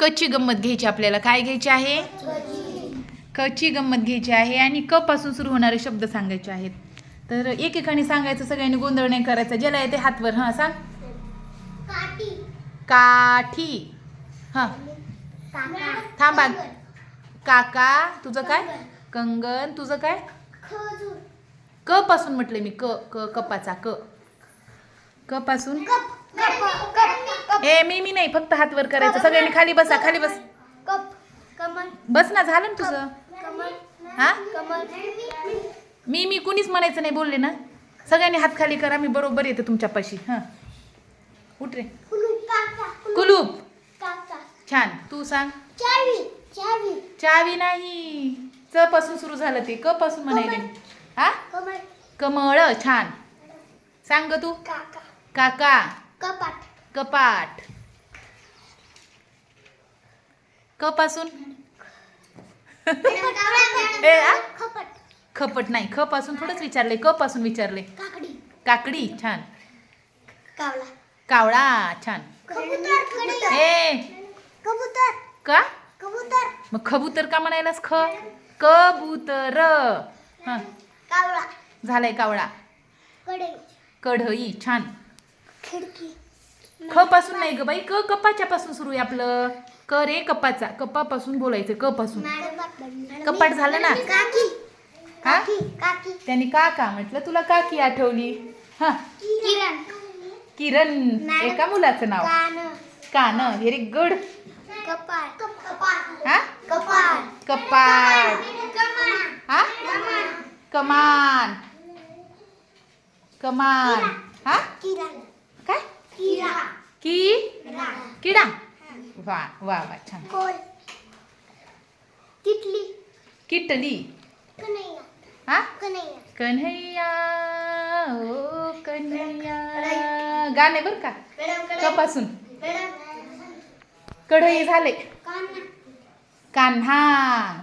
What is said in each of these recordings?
कची गंमत घ्यायची आपल्याला. काय घ्यायची आहे? कची गंमत घ्यायची आहे आणि क पासून सुरू होणारे शब्द सांगायचे आहेत. तर एकेकाने सांगायचं सगळ्यांनी गोंधळ नाही करायचा. ज्याला येते हातवर हां सांग. काठी. काठी. हां. थांबा. काका तुझं काय? कंगन तुझं काय? क पासून म्हटले मी. क क कपाचा क. क पासून? ए मी मी नाही फक्त हात वर करायचं. सगळ्यांनी खाली बसा खाली बस. कप कमल. बस ना झालं ना तुझं? कमल हा? कमल. मी मी कुणीच म्हणायचं नाही बोलले ना. सगळ्यांनी हात खाली करा मी बरोबर येते तुमच्यापाशी. हां. उठ रे. कुलूप काका कुलूप. काका. छान. तू सांग. चावी चावी. चावी नाही. च पासून सुरू झालं ते. क पासून म्हणायले हा? कमल कमळ छान. सांग ग तू. काका. काका. कपाट. कपाट. क पासून? ए, आ? खपट नाही ख पासून थोडंच विचारले क पासून विचारले काकडी. काकडी छान. कावळा. छान. ए. कबूतर. का? कबूतर. मग खबूतर का म्हणायलास ख? कबूतर. हा. कावळा. झालाय कावळा. कढई. कढई छान. खिडकी. ख पासून नाही ग बाई क कपाच्या पासून सुरू आहे आपलं? क रे कपाचा कपापासून बोलायचं क पासून. कपाट झालं ना? काकी. हा? काकी काकी. त्यांनी काका म्हटलं तुला काकी आठवली? हा? किरण. किरण एका मुलाचं नाव. कान. Very good. कपाट. हा? कपाट. हा? कमान. कमान. हा? किरण. काय? की? किडा. वा वा वा छान. किटली. कन्हैया. हा? कन्हैया. कन्हैया ओ कन्हैया. गाणे बर का? कपासून कढई झाले. कान्हा. कान्हा.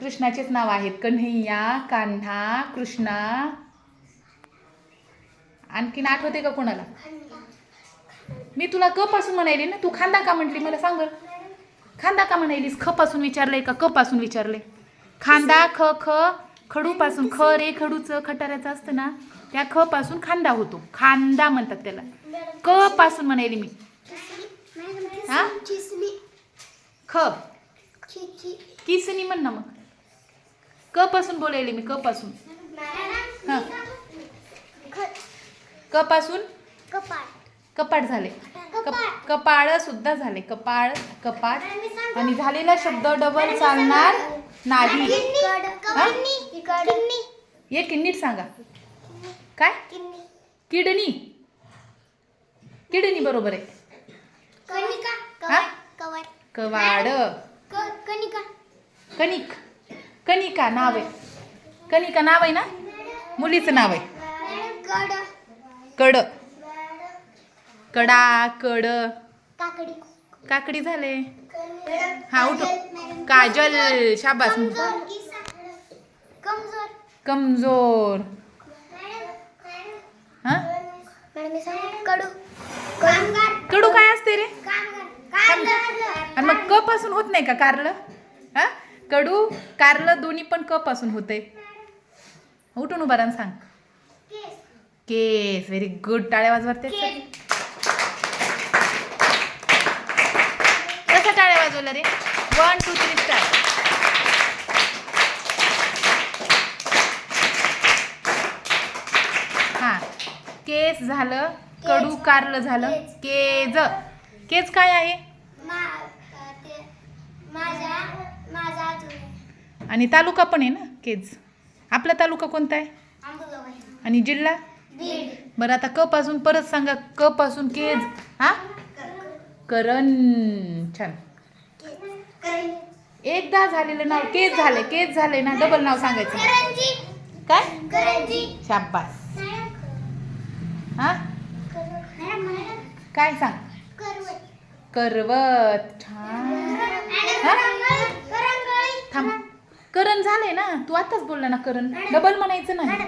कृष्णाचेच नाव आहेत. कन्हैया कान्हा कृष्णा. आणखीन आठवते का कोणाला? मी तुला क पासून म्हणायली ना तू खांदा का म्हटली? मला सांग बरं. खांदा का म्हणायलीस? ख पासून विचारले का? क पासून विचारले खांदा ख ख खडू पासून ख रे खडूचं खटाऱ्याचं असतं ना त्या ख पासून खांदा होतो. खांदा म्हणतात त्याला. क पासून म्हणायली मी. हा? ख. किसनी म्हण ना मग. क पासून बोलायले मी क पासून हा. क पासून कपाट झाले. कप. कपाळ सुद्धा झाले. कपाळ कपाट. आणि झालेला शब्द डबल चालणार नाही. हा? किडनी. एक नीट सांगा. काय? किडनी. किडनी. बरोबर आहे. कनिका कवाड. क- कनिका कणिक. कणिका नाव आहे. कणिका नाव आहे ना? मुलीचं नाव आहे. कड कड कडा. कड काकडी. काकडी झाले. हा उठ काजल. शाबास. कमजोर. हा? कडू. काय असते रे? कामगार. आणि मग क पासून होत नाही का कारलं? हा? कडू कारलं दोन्ही पण क पासून होते. उठून उभा राहा आणि सांग. केस. व्हेरी गुड टाळ्या वाजवते वाजवल्या रे. वन टू थ्री स्टार हा. केस झालं कडू कारलं झालं. केज. केज. काय आहे? आणि तालुका पण आहे ना केज. आपला तालुका कोणता आहे? आणि जिल्हा? बरं आता क पासून परत सांगा. क पासून केज. हा? करण. छान. एकदा झालेलं नाव केज झाले केज झाले ना डबल नाव सांगायचं. करंजी. काय? करंजी. शाबास. हा? काय सांग? करवत. छान हा? थांब. करण झाले ना? तू आताच बोलला ना करण. डबल म्हणायचं नाही.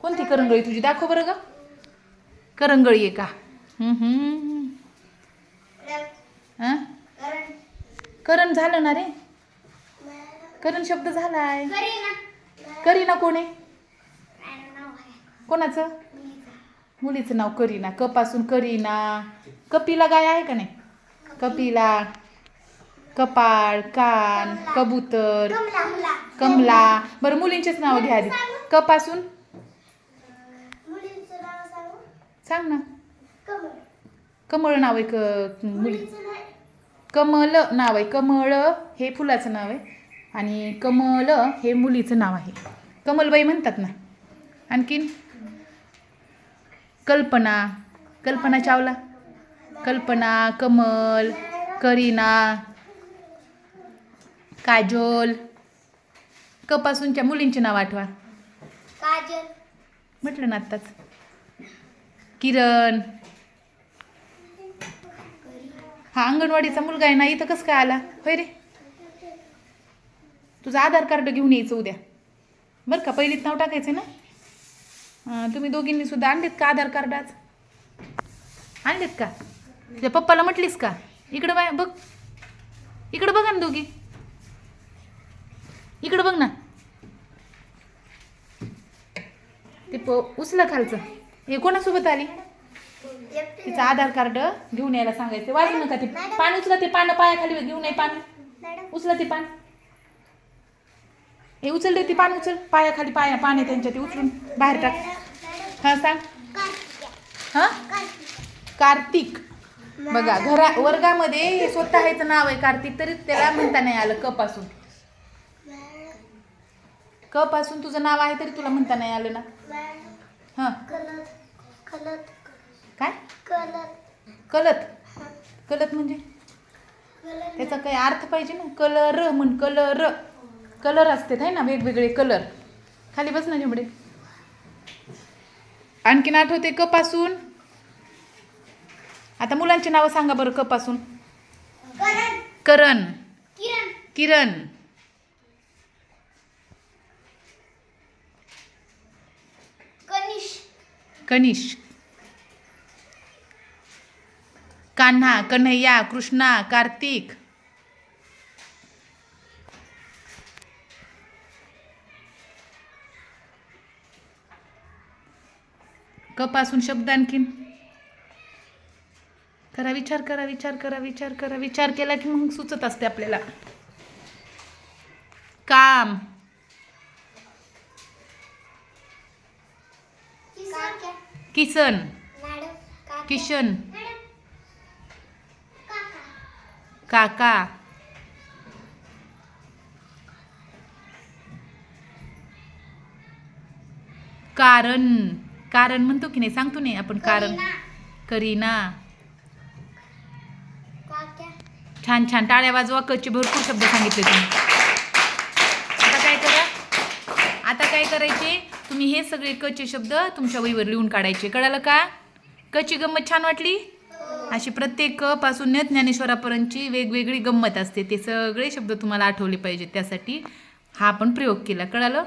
कोणती करंगळी तुझी? दाखव बरं ग. करंगळी आहे का? हम्म, हम्म. हा? करण झालं ना रे? करण शब्द झालाय. करीना. कोण आहे? कोणाचं? मुलीचं. नाव करीना. क पासून करीना. कपिला गाय आहे का नाही? कपिला. कपाळ कान कबूतर. कमला बरं मुलींचेच नाव घ्या आधी. क पासून? मुलीचं नाव सांगू? ना. कमळ. नाव आहे क मुली कमल नाव आहे. कमळ हे फुलाचं नाव आहे. आणि कमल हे मुलीचं नाव आहे. कमलबाई म्हणतात ना. आणखीन? कल्पना. कल्पना चावला. कल्पना कमल करीना काजोल. कपासूनच्या मुलींचे नाव आठवा. काजल. म्हटलं ना आत्ताच. किरण. हा अंगणवाडीचा मुलगा आहे ना इथं कसं काय आला? होय रे. तुझं आधार कार्ड घेऊन यायचं उद्या. बरं का पहिलीत नाव टाकायचं ना? तुम्ही दोघींनी सुद्धा आणलेत का आधार कार्ड आज? आणलेत का? तुझ्या पप्पाला म्हटलीस का? इकडं बाय बघ. इकडं बघा ना दोघी. इकडं बघ ना. ते प उचलं खालचं. हे कोणासोबत आली? तिचं आधार कार्ड घेऊन यायला सांगायचं. वाजू नका ते. पान उचला ते पानं पायाखाली घेऊन ये पान उचला ते पान हे उचल ते पान उचल. पायाखाली पाया पान आहे त्यांच्या ते उचलून बाहेर टाक. हा सांग. हा? कार्तिक. बघा घरा वर्गामध्ये हे स्वतःचं नाव आहे कार्तिक तरी त्याला म्हणता नाही आलं क पासून. क पासून तुझं नाव आहे तरी तुला म्हणता नाही आलं ना. हा. काय? कलत? कलत कलत म्हणजे? त्याचा काही अर्थ पाहिजे ना? कलर म्हण कलर. कलर असते है ना? वेगवेगळे कलर. खाली बस ना झुमडे आणखीन आठवते क पासून आता मुलांची नावं सांगा बरं क पासून करण. करण. किरण. किरण कनिश कान्हा कन्हैया कृष्णा कार्तिक. क पासून शब्द आणखीन. करा विचार करा विचार करा विचार करा विचार केला की मग सुचत असते आपल्याला. काम. किसन. किशन. काका. कारण कारण म्हणतो की नाही? सांगतो नाही आपण कारण. करीना. छान छान. टाळ्या वाजवा कच्चे भरपूर शब्द सांगितले तुम्ही. आता काय करा? आता काय करायचे? तुम्ही हे सगळे कच्चे शब्द तुमच्या वहीवर लिहून काढायचे. कळालं का? कच्ची गंमत छान वाटली? अशी प्रत्येकपासून ज्ञानेश्वरापर्यंतची वेगवेगळी गंमत असते. ते सगळे शब्द तुम्हाला आठवले पाहिजेत. त्यासाठी हा आपण प्रयोग केला. कळालं?